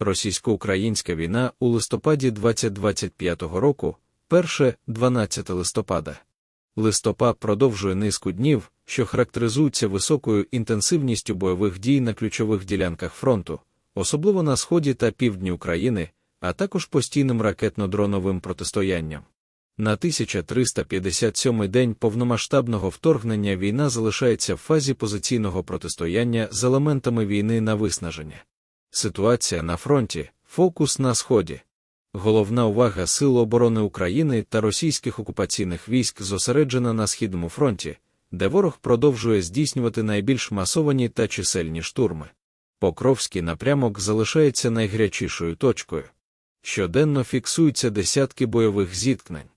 Російсько-українська війна у листопаді 2025 року, 1-12 листопада. Листопад продовжує низку днів, що характеризуються високою інтенсивністю бойових дій на ключових ділянках фронту, особливо на сході та півдні України, а також постійним ракетно-дроновим протистоянням. На 1357 день повномасштабного вторгнення війна залишається в фазі позиційного протистояння з елементами війни на виснаження. Ситуація на фронті, фокус на сході. Головна увага Сил оборони України та російських окупаційних військ зосереджена на східному фронті, де ворог продовжує здійснювати найбільш масовані та чисельні штурми. Покровський напрямок залишається найгарячішою точкою. Щоденно фіксуються десятки бойових зіткнень.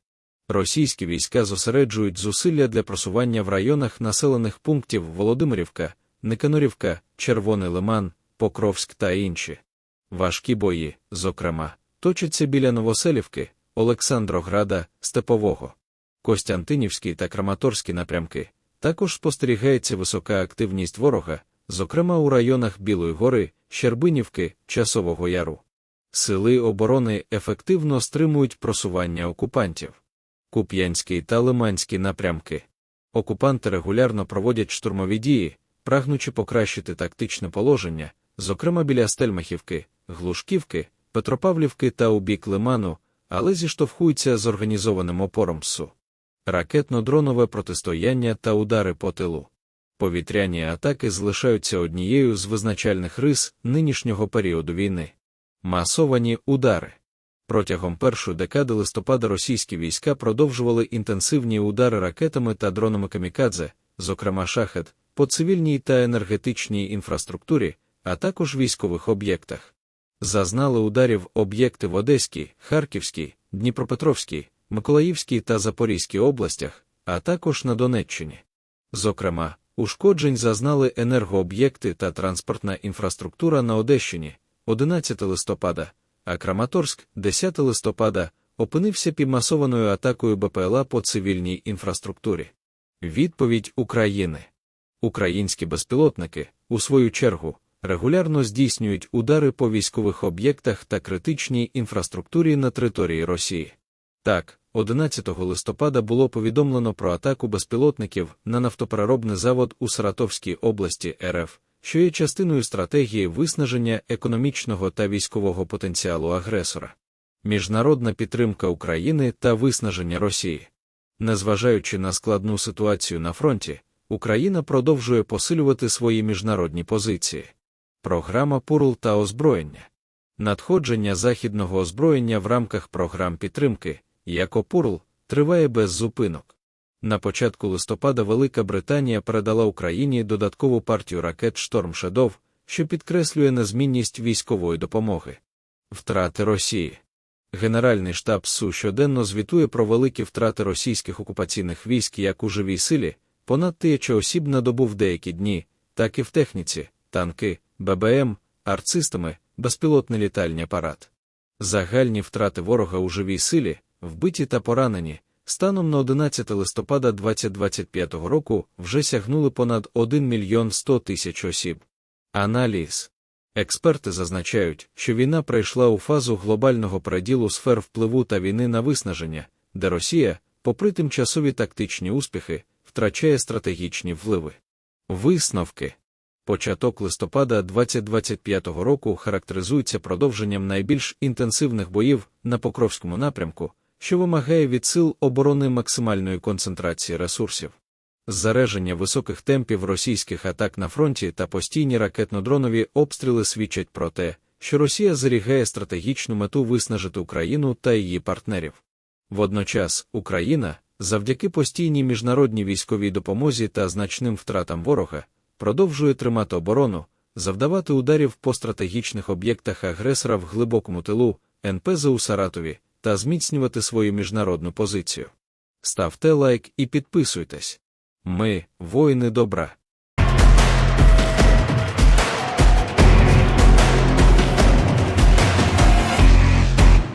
Російські війська зосереджують зусилля для просування в районах населених пунктів Володимирівка, Никанорівка, Червоний Лиман, Покровськ та інші. Важкі бої, зокрема, точаться біля Новоселівки, Олександрограда, Степового, Костянтинівський та Краматорські напрямки. Також спостерігається висока активність ворога, зокрема у районах Білої гори, Щербинівки, Часового Яру. Сили оборони ефективно стримують просування окупантів. Куп'янський та Лиманський напрямки. Окупанти регулярно проводять штурмові дії, прагнучи покращити тактичне положення, зокрема біля Стельмахівки, Глушківки, Петропавлівки та у бік Лиману, але зіштовхуються з організованим опором СУ. Ракетно-дронове протистояння та удари по тилу. Повітряні атаки залишаються однією з визначальних рис нинішнього періоду війни. Масовані удари. Протягом першої декади листопада російські війська продовжували інтенсивні удари ракетами та дронами камікадзе, зокрема шахет, по цивільній та енергетичній інфраструктурі, а також військових об'єктах. Зазнали ударів об'єкти в Одеській, Харківській, Дніпропетровській, Миколаївській та Запорізькій областях, а також на Донеччині. Зокрема, ушкоджень зазнали енергооб'єкти та транспортна інфраструктура на Одещині 11 листопада а Краматорськ, 10 листопада, опинився під масованою атакою БПЛА по цивільній інфраструктурі. Відповідь України. Українські безпілотники, у свою чергу, регулярно здійснюють удари по військових об'єктах та критичній інфраструктурі на території Росії. Так, 11 листопада було повідомлено про атаку безпілотників на нафтопереробний завод у Саратовській області РФ що є частиною стратегії виснаження економічного та військового потенціалу агресора, міжнародна підтримка України та виснаження Росії. Незважаючи на складну ситуацію на фронті, Україна продовжує посилювати свої міжнародні позиції. Програма ПУРЛ та озброєння. Надходження західного озброєння в рамках програм підтримки, як ОПУРЛ, триває без зупинок. На початку листопада Велика Британія передала Україні додаткову партію ракет Шторм Шедов, що підкреслює незмінність військової допомоги. Втрати Росії. Генеральний штаб СУ щоденно звітує про великі втрати російських окупаційних військ як у живій силі, понад тисяча осіб на добу в деякі дні, так і в техніці, танки, ББМ, артсистеми, безпілотний літальний апарат. Загальні втрати ворога у живій силі, вбиті та поранені. Станом на 11 листопада 2025 року вже сягнули понад 1 мільйон 100 тисяч осіб. Аналіз. Експерти зазначають, що війна прийшла у фазу глобального переділу сфер впливу та війни на виснаження, де Росія, попри тимчасові тактичні успіхи, втрачає стратегічні впливи. Висновки. Початок листопада 2025 року характеризується продовженням найбільш інтенсивних боїв на Покровському напрямку що вимагає від сил оборони максимальної концентрації ресурсів. Зареження високих темпів російських атак на фронті та постійні ракетно-дронові обстріли свідчать про те, що Росія зарігає стратегічну мету виснажити Україну та її партнерів. Водночас Україна, завдяки постійній міжнародній військовій допомозі та значним втратам ворога, продовжує тримати оборону, завдавати ударів по стратегічних об'єктах агресора в глибокому тилу, НПЗ у Саратові та зміцнювати свою міжнародну позицію. Ставте лайк і підписуйтесь. Ми, воїни добра.